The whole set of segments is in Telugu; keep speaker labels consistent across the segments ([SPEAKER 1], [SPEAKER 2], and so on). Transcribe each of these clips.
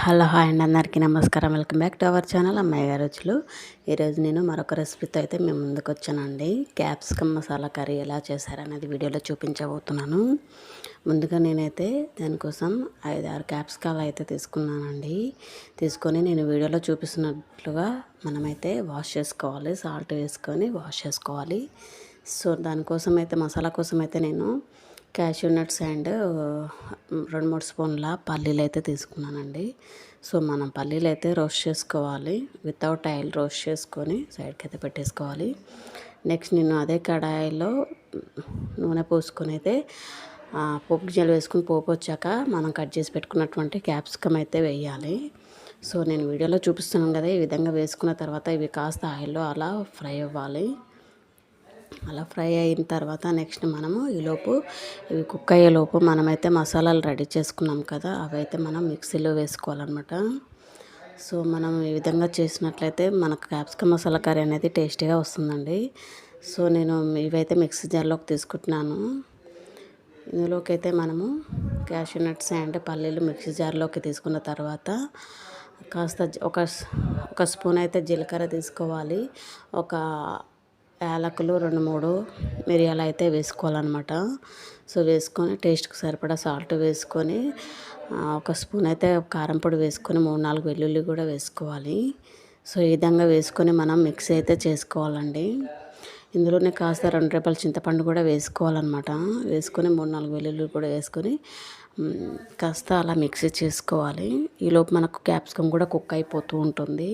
[SPEAKER 1] హలో హాయ్ అండి అందరికీ నమస్కారం. Welcome back to our channel అమ్మాయి గారు రుచులు. ఈరోజు నేను మరొక రెసిపీతో అయితే మేము ముందుకు వచ్చానండి. క్యాప్సికమ్ మసాలా కర్రీ ఎలా చేశారనేది వీడియోలో చూపించబోతున్నాను. ముందుగా నేనైతే దానికోసం ఐదు ఆరు క్యాప్సికాలు అయితే తీసుకున్నానండి. తీసుకొని నేను వీడియోలో చూపిస్తున్నట్లుగా మనమైతే వాష్ చేసుకోవాలి సాల్ట్ వేసుకొని వాష్ చేసుకోవాలి. సో దానికోసం అయితే మసాలా కోసం అయితే నేను క్యాష్యూ నట్స్ అండ్ రెండు మూడు స్పూన్ల పల్లీలు అయితే తీసుకున్నానండి. సో మనం పల్లీలు అయితే రోస్ట్ చేసుకోవాలి. వితౌట్ ఆయిల్ రోస్ట్ చేసుకొని సైడ్కి అయితే పెట్టేసుకోవాలి. నెక్స్ట్ నేను అదే కడాయిలో నూనె పోసుకొని అయితే పోపు గింజలు వేసుకుని పోపు వచ్చాక మనం కట్ చేసి పెట్టుకున్నటువంటి క్యాప్సికమ్ అయితే వేయాలి. సో నేను వీడియోలో చూపిస్తున్నాను కదా ఈ విధంగా వేసుకున్న తర్వాత ఇవి కాస్త ఆయిల్లో అలా ఫ్రై అవ్వాలి. అలా ఫ్రై అయిన తర్వాత నెక్స్ట్ మనము ఈలోపు ఇవి కుక్ అయ్యేలోపు మనమైతే మసాలాలు రెడీ చేసుకున్నాం కదా అవైతే మనం మిక్సీలో వేసుకోవాలన్నమాట. సో మనం ఈ విధంగా చేసినట్లయితే మనకు క్యాప్సికమ్ మసాలా కర్రీ అనేది టేస్టీగా వస్తుందండి. సో నేను ఇవైతే మిక్సీ జార్లోకి తీసుకుంటున్నాను. ఇందులోకి అయితే మనము క్యాషూ నట్స్ అండ్ పల్లీలు మిక్సీ జార్లోకి తీసుకున్న తర్వాత కాస్త ఒక ఒక స్పూన్ అయితే జీలకర్ర తీసుకోవాలి. ఒక యాలకులు రెండు మూడు మిరియాలు అయితే వేసుకోవాలన్నమాట. సో వేసుకొని టేస్ట్కి సరిపడా సాల్ట్ వేసుకొని ఒక స్పూన్ అయితే కారం పొడి వేసుకొని మూడు నాలుగు వెల్లుల్లి కూడా వేసుకోవాలి. సో ఈ విధంగా వేసుకొని మనం మిక్సీ అయితే చేసుకోవాలండి. ఇందులోనే కాస్త రెండు రేపల చింతపండు కూడా వేసుకోవాలన్నమాట. వేసుకొని మూడు నాలుగు వెల్లుల్లి కూడా వేసుకొని కాస్త అలా మిక్సీ చేసుకోవాలి. ఈలోపు మనకు క్యాప్సికమ్ కూడా కుక్ అయిపోతూ ఉంటుంది.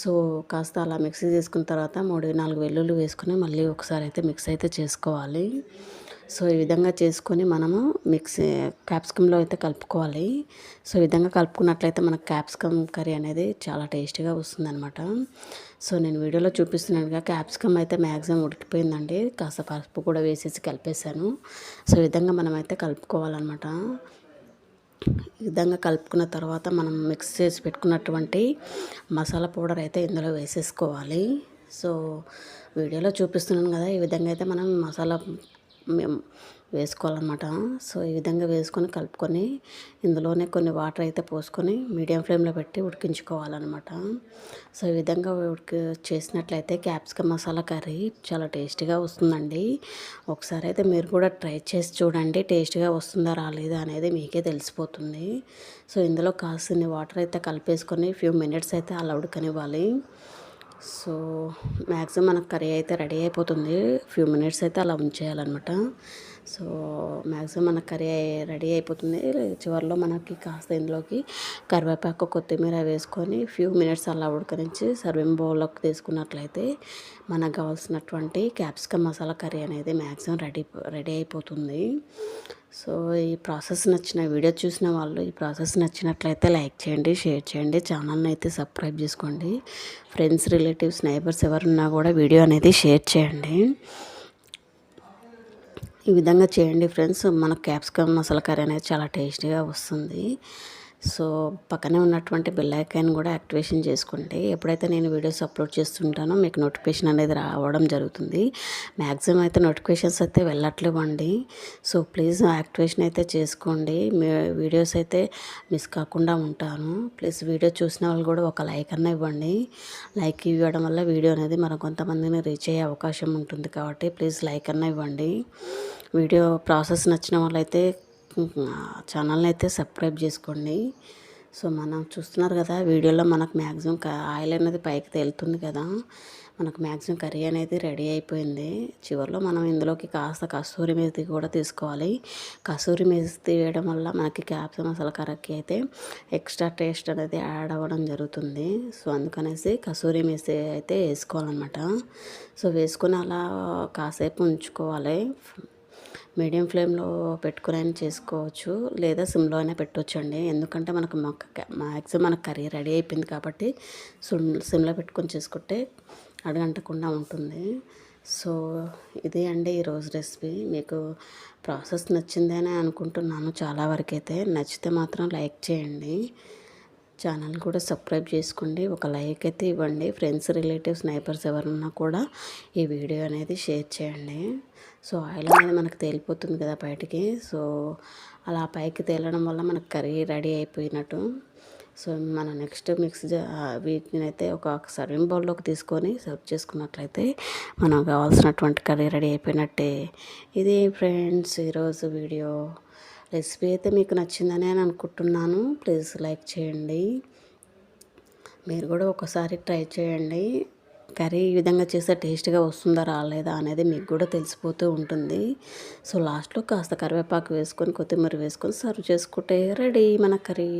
[SPEAKER 1] సో కాస్త అలా మిక్సీ చేసుకున్న తర్వాత మూడు నాలుగు వెల్లుల్లి వేసుకుని మళ్ళీ ఒకసారి అయితే మిక్స్ అయితే చేసుకోవాలి. సో ఈ విధంగా చేసుకొని మనము మిక్సీ క్యాప్సికంలో అయితే కలుపుకోవాలి. సో ఈ విధంగా కలుపుకున్నట్లయితే మనకు క్యాప్సికమ్ కర్రీ అనేది చాలా టేస్టీగా వస్తుందన్నమాట. సో నేను వీడియోలో చూపిస్తున్నానుగా క్యాప్సికమ్ అయితే మ్యాక్సిమం ఉడికిపోయిందండి. కాస్త పసుపు కూడా వేసేసి కలిపేశాను. సో ఈ విధంగా మనమైతే కలుపుకోవాలన్నమాట. ఈ విధంగా కలుపుకున్న తర్వాత మనం మిక్స్ చేసి పెట్టుకున్నటువంటి మసాలా పౌడర్ అయితే ఇందులో వేసేసుకోవాలి. సో వీడియోలో చూపిస్తున్నాను కదా ఈ విధంగా అయితే మనం మసాలా మేము వేసుకోవాలన్నమాట. సో ఈ విధంగా వేసుకొని కలుపుకొని ఇందులోనే కొన్ని వాటర్ అయితే పోసుకొని మీడియం ఫ్లేమ్లో పెట్టి ఉడికించుకోవాలన్నమాట. సో ఈ విధంగా ఉడికి చేసినట్లయితే క్యాప్సికమ్ మసాలా కర్రీ చాలా టేస్టీగా వస్తుందండి. ఒకసారి అయితే మీరు కూడా ట్రై చేసి చూడండి టేస్ట్గా వస్తుందా రాలేదా అనేది మీకే తెలిసిపోతుంది. సో ఇందులో కాసిన వాటర్ అయితే కలిపేసుకొని ఫ్యూ మినిట్స్ అయితే అలా ఉడకనివ్వాలి. సో మ్యాక్సిమం మనకు కర్రీ అయితే రెడీ అయిపోతుంది. ఫ్యూ మినిట్స్ అయితే అలా ఉంచేయాలన్నమాట. సో మ్యాక్సిమం మన కర్రీ రెడీ అయిపోతుంది. చివరిలో మనకి కాస్త ఇందులోకి కరివేపాకు కొత్తిమీర వేసుకొని ఫ్యూ మినిట్స్ అలా ఉడకరించి సర్వింగ్ బౌల్లోకి తీసుకున్నట్లయితే మనకు కావాల్సినటువంటి క్యాప్సికమ్ మసాలా కర్రీ అనేది మ్యాక్సిమం రెడీ రెడీ అయిపోతుంది. సో ఈ ప్రాసెస్ నచ్చిన వీడియో చూసిన వాళ్ళు ఈ ప్రాసెస్ నచ్చినట్లయితే లైక్ చేయండి షేర్ చేయండి ఛానల్ని అయితే సబ్స్క్రైబ్ చేసుకోండి. ఫ్రెండ్స్ రిలేటివ్స్ నైబర్స్ ఎవరున్నా కూడా వీడియో అనేది షేర్ చేయండి. ఈ విధంగా చేయండి ఫ్రెండ్స్. మన క్యాప్సికమ్ మసాలా కర్రీ అనేది చాలా టేస్టీగా వస్తుంది. సో పక్కనే ఉన్నటువంటి బెల్ ఐకాన్ కూడా యాక్టివేషన్ చేసుకోండి ఎప్పుడైతే నేను వీడియోస్ అప్లోడ్ చేస్తుంటానో మీకు నోటిఫికేషన్ అనేది రావడం జరుగుతుంది. మ్యాక్సిమం అయితే నోటిఫికేషన్స్ అయితే వెళ్ళట్లేవండి. సో ప్లీజ్ యాక్టివేషన్ అయితే చేసుకోండి. మీ వీడియోస్ అయితే మిస్ కాకుండా ఉంటాను. ప్లీజ్ వీడియో చూసిన వాళ్ళు కూడా ఒక లైక్ అన్న ఇవ్వండి. లైక్ ఇవ్వడం వల్ల వీడియో అనేది మనం కొంతమందిని రీచ్ అయ్యే అవకాశం ఉంటుంది కాబట్టి ప్లీజ్ లైక్ అన్న ఇవ్వండి. వీడియో ప్రాసెస్ నచ్చిన వాళ్ళైతే ఛానల్ని అయితే సబ్స్క్రైబ్ చేసుకోండి. సో మనం చూస్తున్నారు కదా వీడియోలో మనకు మ్యాక్సిమం ఆయిల్ అనేది పైకి తేలుతుంది కదా. మనకు మ్యాక్సిమం కర్రీ అనేది రెడీ అయిపోయింది. చివరిలో మనం ఇందులోకి కాస్త కస్తూరి మేతి కూడా తీసుకోవాలి. కస్తూరి మేతి వేయడం వల్ల మనకి క్యాప్సికం మసాలా కర్రీకి అయితే ఎక్స్ట్రా టేస్ట్ అనేది యాడ్ అవ్వడం జరుగుతుంది. సో అందుకనేసి కస్తూరి మేతి అయితే వేసుకోవాలన్నమాట. సో వేసుకుని అలా కాసేపు ఉంచుకోవాలి. మీడియం ఫ్లేమ్లో పెట్టుకుని అయినా చేసుకోవచ్చు. లేదా సిమ్లో అయినా పెట్టవచ్చండి ఎందుకంటే మనకు మ్యాక్సిమం మనకు కర్రీ రెడీ అయిపోయింది కాబట్టి సిమ్లో పెట్టుకొని చేసుకుంటే అడగంటకుండా ఉంటుంది. సో ఇదే అండి ఈరోజు రెసిపీ. మీకు ప్రాసెస్ నచ్చిందని అనుకుంటున్నాను చాలా వరకు అయితే నచ్చితే మాత్రం లైక్ చేయండి. ఛానల్ కూడా సబ్స్క్రైబ్ చేసుకోండి. ఒక లైక్ అయితే ఇవ్వండి. ఫ్రెండ్స్ రిలేటివ్స్ నైబర్స్ ఎవరున్నా కూడా ఈ వీడియో అనేది షేర్ చేయండి. సో ఆయిల్ అనేది మనకు తేలిపోతుంది కదా బయటికి. సో అలా పైకి తేలడం వల్ల మనకు కర్రీ రెడీ అయిపోయినట్టు. సో మన నెక్స్ట్ మిక్స్ వీటిని అయితే ఒక సర్వింగ్ బౌల్లోకి తీసుకొని సర్వ్ చేసుకున్నట్లయితే మనం కావాల్సినటువంటి కర్రీ రెడీ అయిపోయినట్టే. ఇది ఫ్రెండ్స్ ఈరోజు వీడియో. రెసిపీ అయితే మీకు నచ్చిందని నేను అనుకుంటున్నాను. ప్లీజ్ లైక్ చేయండి. మీరు కూడా ఒకసారి ట్రై చేయండి. కర్రీ ఈ విధంగా చేస్తే టేస్ట్గా వస్తుందా రాలేదా అనేది మీకు కూడా తెలిసిపోతూ ఉంటుంది. సో లాస్ట్లో కాస్త కరివేపాకు వేసుకొని కొత్తిమీర వేసుకొని సర్వ్ చేసుకుంటే రెడీ మన కర్రీ.